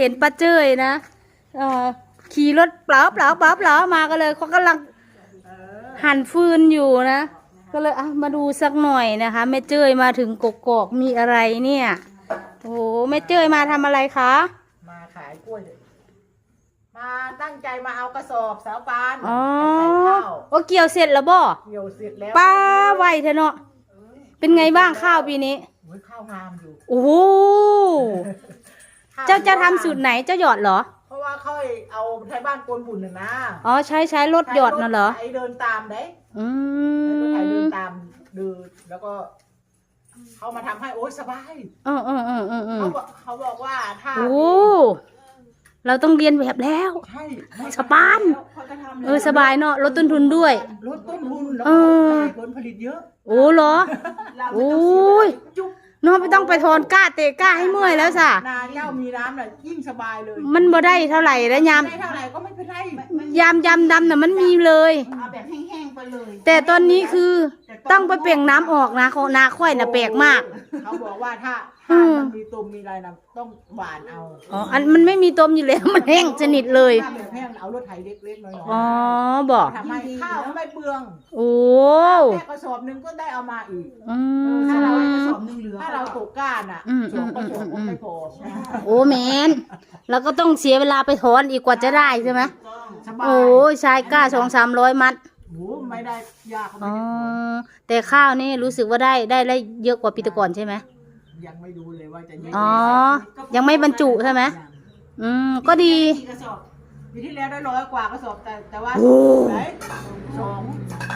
เห็นป้าเจ้ยนะเอ่อขี่รถเปล่าเปล่าเปล่าเปล่ามาก็เลยเขากำลังหั่นฟืนอยู่นะ ก็เลยอะมาดูสักหน่อยนะคะแม่เจ้ยมาถึงกกอกมีอะไรเนี่ยโอ้โหแม่เจ้ยมาทำอะไรคะมาขายกล้วยมาตั้งใจมาเอากระสอบสาวปานอ๋อไปใส่ข้าวโอ้เกี่ยวเสร็จแล้วบ่เกี่ยวเสร็จแล้วป้าไวเถอะเนาะเป็นไงบ้างข้าวปีนี้ โอ้ยข้าวงามอยู่ โอ้โหข้ว เจ้าจะทำสูตรไหนเจ้าหยอดเหรอ เพราะว่าค่อยเอาไทยบ้านโกนบุญน่ะนะอ๋อใช้ใช้รถหยอดน่ะเหรอ ไถเดินตามได้อืไถเดิมนตามดูแล้วก็เขามาทำให้โอ้ยสบายเออเออเออเออเออเขาบอกเขาบอกว่าถ้าโอ้เราต้องเรียนแบบแล้ว ใช่ไม่สบายเออสบายเนาะลดต้นทุนด้วย ลดต้นทุนแล้วเอก็อได้ผลผลิตเยอะ โอ้เหรอ เราโอ้ไม่ต้องเสียเวยลาจุ๊บเนาะไม่ต้องไปทอนก้าเตะก้าให้เมื่อยแล้วสะนาเจ้ามีน้ำน่ะยิ่งสบายเลยมันบ่ได้เท่าไหร่แล้วยามได้เท่าไหร่ก็ไม่เป็นไรยามยำดำน่ะมันมีเลย เอาแบบแห้งๆไปเลยแต่ตอนนี้คือต้องไปเปล่งน้ำออกนะเขานาค่อยน่ะแปลกมาก เขาบอกว่าถ้าอื ถ้ามมันมีตุ่มมีอะไรนะต้องหวานเอาอ๋ออันมันไม่มีตมอยู่แล้ว มันแห้งสนิทเลย ถ้าแบบแห้งเอารถไถเล็กๆน้อยอ๋อบอกๆทำให้ข้าวไม่เปลืองโอ้แค่กระสอบหนึงก็ได้เอามาอีก อืถ้าเรามกระสอบหนึงเหลือถ้าเราตกก้านอะอืมสองกระสอบอืก็มไม่พอโอ้แมนแล้วก็ต้องเสียเวลาไปถอนอีกกว่าจะได้ใช่ไหมสบายโอ้ยใช้กล้าสองสามร้อยมัดโอ้ไม่ได้ยากอ๋ไม่อได้แต่ข้าวนี่รู้สึกว่าได้ได้ได้เยอะกว่าปีแต่ก่อนใช่ไหม ยังไม่รู้เลยว่าจะเยอะอ๋อ ยังไม่บรรจุใช่ไหม อืม ก็ดีกี่กระสอบปีที่แล้วได้ร้อยกว่ากระสอบแต่แต่ว่าโอ้ ไหนสอง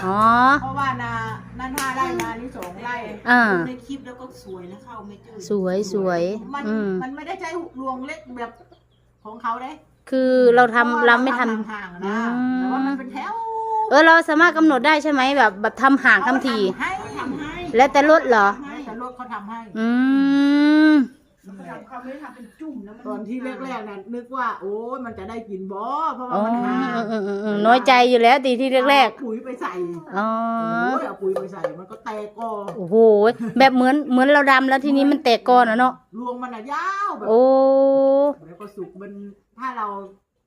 อ๋อ เพราะว่านานั่นห้าไร่นานี้สองไร่อ่า ในคลิปแล้วก็สวยนะเข้าไม่เจอสวยสวย มันอืม มันไม่ได้ใช้รวงเล็กแบบของเขาเด้คือเราทำเราไม่ทำ ห่างๆนะอืม แต่ว่ามันเป็นแถวเออ เราสามารถกำหนดได้ใช่ไหมแบบแบบทำห่างทำที ให้ทำให้แล้วแต่รถเหรอ ให้ แต่รถเขาทำให้อืมเขาไม่ได้ทำเป็นจุ่มนะมันตอนที่แรกๆน่ะนึกว่า โอ้ยมันจะได้กินบ่เพราะว่าอ๋อมันห่างอืมอืมอืมอืมน้อยใจอยู่แล้วตีที่แรกเอาปุ๋ยไปใส่ๆ อ๋อ โอ้ยเอาปุ๋ยไปใส่มันก็แตกกอโอ้โห แบบเหมือนเหมือนเราดำแล้วทีนี้มันแตกก้อนอะเนาะ รวงมันอะยาวแบบ โอ้ แล้วก็สุกมันถ้าเรา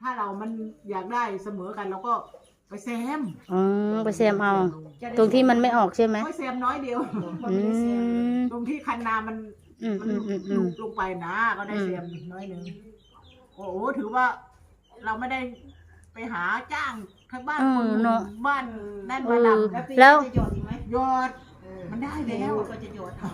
ถ้าเรามันอยากได้เสมอกันเราก็ ไปแซมอืมไปแซมเอา ตรงที่มันไม่ออกใช่ไหมก็แซมน้อยเดียวอืมตรงที่คันนามันอืมมันอืมอืมอืลุม กลงไปนะ ก็ได้อืม แซมน้อยหนึ่งโอ้โหถือว่า เราไม่ได้ไปหาจ้างทางบ้านคนบ้านนั่นเอมาอดำแล้วจะหยอดอีกไหมยอด มันได้แล้วก็จะหยอดเอา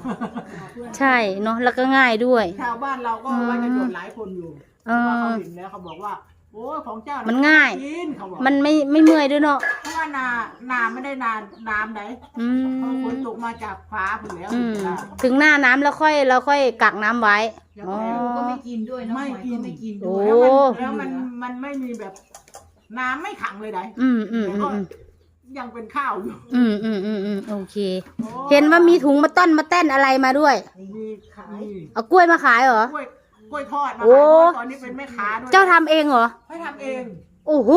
เพื่อนใช่เนาะแล้วก็ง่ายด้วย ชาวบ้านเราก็ว่าจะโดนหลายคนอยู่ เอเพราะว่าอ เขาเห็นแล้วเขาบอกว่า โอ้ยของเจ้ามันง่าย กินเขาบอกมันไม่ไม่เมื่อยด้วยเนาะเพราะว่านานาไม่ได้นาน้ำไหนอืพอฝมนตกมาจากฟ้าผุนแล้วอืมอะถึงหน้าน้ำแล้วค่อยเราค่อยกักน้ำไว้ แล้วอ๋อก็ก็ไม่กินด้วยน้องหอยก็ไม่กินโอ้ด้วยแล้วมันแล้วมันมันไม่มีแบบ น้ำไม่ขังเลยไดอืมอืมแต่อืก็มยังเป็นข้าวอยู่อืมอืมอืมอืมโอเคโอ้เห็นว่ามีถุงมาต้นมาเต้นอะไรมาด้วย มีขายเอากล้วยมาขายเหรอ กล้วย กล้วยทอดมาโอ้ขายตอนนี้เป็นแม่ค้าด้วยเจ้าทำเองเหรอให้ทำเองโอ้โห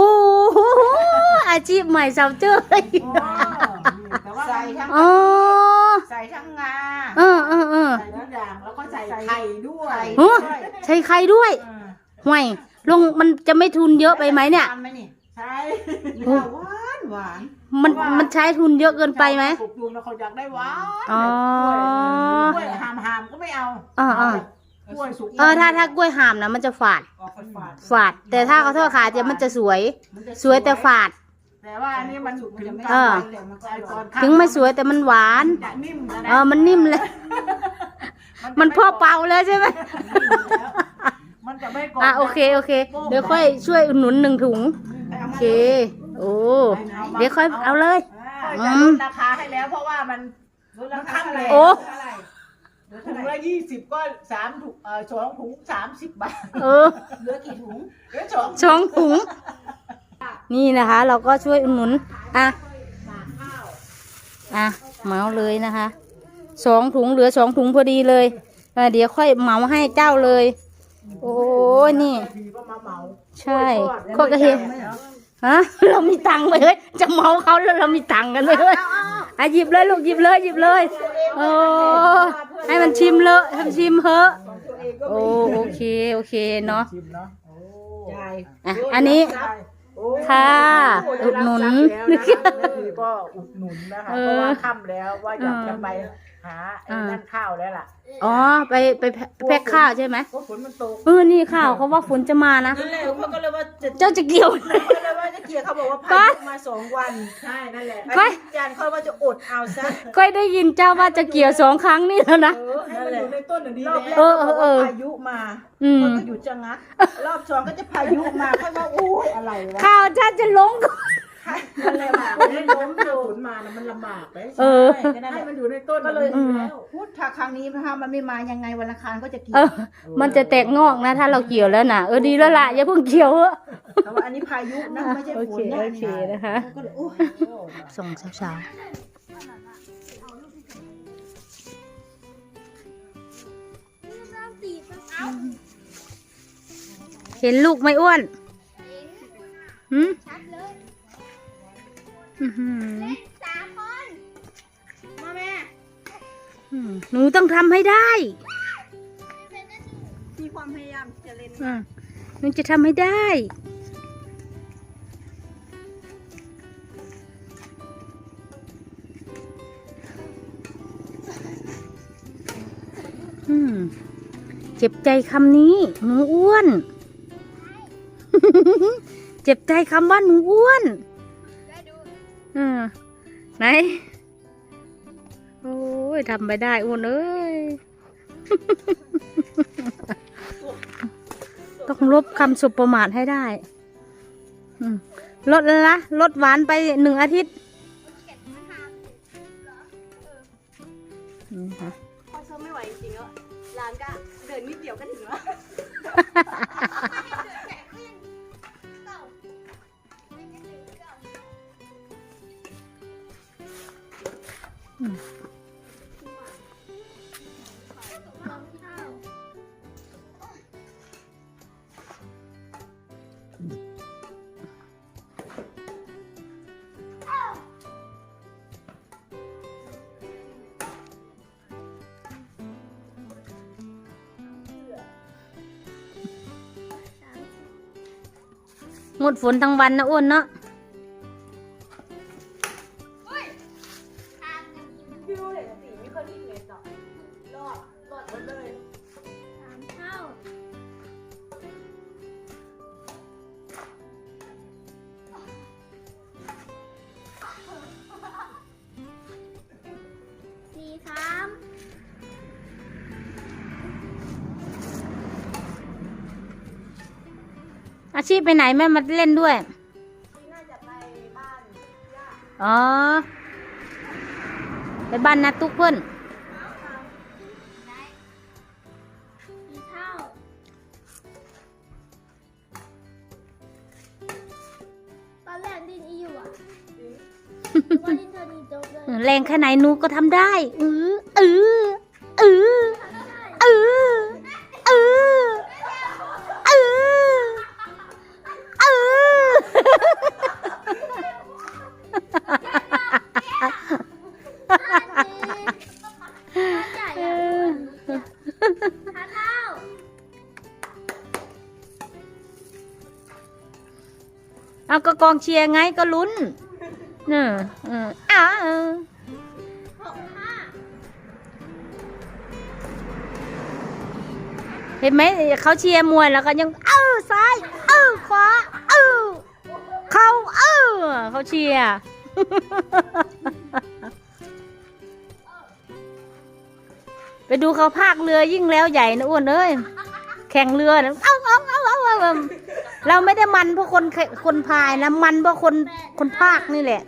อาชีพใหม่สาวเจ้ยโอ้นี่แต่ว่าใส่ทั้งอ๋อใส่ทั้งงาเออเออเออใส่ทุกอย่างแล้วก็ใส่ไข่ด้วยโอ้ใช้ใครด้วยเออห่วยลงมันจะไม่ทุนเยอะไปไหมเนี่ย ทำไหมนี่ใช่หวานหวานมันมันใช้ทุนเยอะเกินไปไหม ปลูกยุงแล้วเขาอยากได้หวานอ๋อกล้วยหามหามๆก็ไม่เอาอ่าอ่า กล้วยสุกเออถ้าถ้ากล้วยหามนะมันจะฝาดออกฝาดฝาด แต่ถ้าเขาทอดขายจะมันจะสวย มันจะสวยแต่ฝาด แต่ว่าอันนี้มันถึงมันจะไม่กาเอรอแต่มันก็ไอ้อตร่ออนยข้างถึงไม่สวยแต่มันหวาน จะนิ่มนะเออมันนิ่มเลย มันพอเป่าเลยใช่ไหมมันจะไม่กรบอะโอเคโอเค เดี๋ยวค่อยช่วยอุดหนุนหนึ่งถุงโอเค โอ้เดี๋ยวค่อยเอาเลย ค่อยจะลดราคาให้แล้วเพราะว่ามันลดราคาเท่าไหร่โอ้เท่า ไหร่ลดถุเท่างไหร่ละยี่สิบก็สามถุงเอ่อสองถุงสามสิบบาทเออ เหลือกี่ถุงหรือสองสองถุง นี่นะคะ เราก็ช่วยอุดหนุน อะ อะเหมาเลยนะคะสองถุงเหลือสองถุงพอดีเลยอะเดี๋ยวค่อยเหมาให้เจ้าเลย โอ้ยนี่ ทีก็มาเหมาใช่ก็กระเทียมฮะ เรามีตังค์เลย จะเมาเขาแล้วเรามีตังค์กันเลยอะหยิบเลยลูกหยิบเลยหยิบเลย โอ้ ให้มันชิมเลอะให้มันชิมเหอะก็โอ้มีโอเคโอเคเนาะชิมเนาะโอ้ใช่อะอันนี้ โอ้ค่ะได้อุดรับหนุนทรัพย์แล้วนะคะแม่พีก็อุดหนุนนะคะ เอเพอราะว่าค่ำแล้วว่าอยากจะไป หาไอ้อ่านั่นข้าวแล้วล่ะอ๋อไปไปแพ็คแพ็คข้าวใช่ไหมเพราะฝนมันตกเออนี่ข้าวเขาว่าฝนจะมานะ นั่นแหละเขาก็เลยว่าจะเจ้าจะเกี่ยว ก็เลยว่าจะเกลียร์เขาบอกว่าพายุมาสองวันใช่นั่นแหละไป อาจารย์เขาว่าจะอดเอาซะก้อยได้ยินเจ้าว่าจะเกี่ยวสองครั้งนี่แล้วนะ เออให้นั่นมันแหอละยู่ในต้นหนึ่งดีรอบแรแล้กวเออเขาบอกเออว่าพายุมาอืมเขาก็หยุดจะงักรอบสองก็จะพายุมาเขาว่าโอ้ยอะไรวะข้าวเจ้าจะลงก่อนนั่นแหละมา ให้ล้มถ้าฝนมานะมันลำบากเลยเออ ใช่ก็นั่นแหให้ละมันอยู่ในต้นก็เลยมันดีแล้วพูดถ้าครั้งนี้ถ้ามันไม่มายังไงวันอังคารก็จะกินเออ มันจะแตกงอกนะ ถ้าเราเกี่ยวแล้วนะเออดีแล้วล่ะอย่าเพิ่งเกี่ยวเถอะ แต่ว่าอันนี้พายุนะไม่ใช่ฝนนะโอเคโอเคนะคะ ก็เลยโอ้ย ส่งเช้าๆเห็นลูกไหม่อ้วน อื้อหือสามคน มาแม่อืมหนูต้องทำให้ได้ มีความพยายามจะเล่นอืมหนูจะทำให้ได้อืมเจ็บใจคำนี้ หนูอ้วน เจ็บใจคำว่าหนูอ้วนได้ดู อืมไหน โอ้ยทำไปได้อ้วนเอ้ย ต้องลบคำสุประมาทให้ได้อืมลดแล้วนะลดหวานไปหนึ่งอาทิตย์เก็บมาทำอืมค่ะพอชมไม่ไหวจริงๆแล้วร้านก็เดินนิดเดียวก็ถึงแล้ว งดฝนทั้งวันนะอ้วนเนาะ ชีพไปไหนแม่มาเล่นด้วย น่าจะไปบ้านย่าอ๋อ ไปบ้านนาตุกเพื่อนสี่เท่าตอนแรกดินอีอยู่อะว่าดินเธอดีจบเลย แรงแค่ไหนหนูก็ทำได้เออเออเออเอ เอาก็กองเชียร์ไงก็ลุ้นเนอเอออ้าเห็นไหมเขาเชียร์มวยแล้วก็ยัง เอ้าซ้าย เอ้าขวา เอ้าเขาเอ้าเขาเชียร์ไปดูเขาพากเรือยิ่งแล้วใหญ่นะอ้วนเอ้ยแข่งเรือนะเอ้าเอ้าเอ้าเอ้า เราไม่ได้มันเพราะคนคนพายนะมันเพราะคนคนพากนี่แหละ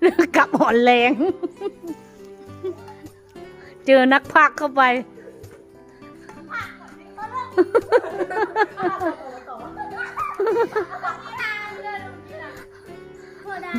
เรื่องกลับอ่อนแรง เจอนักพากเข้าไปเ我答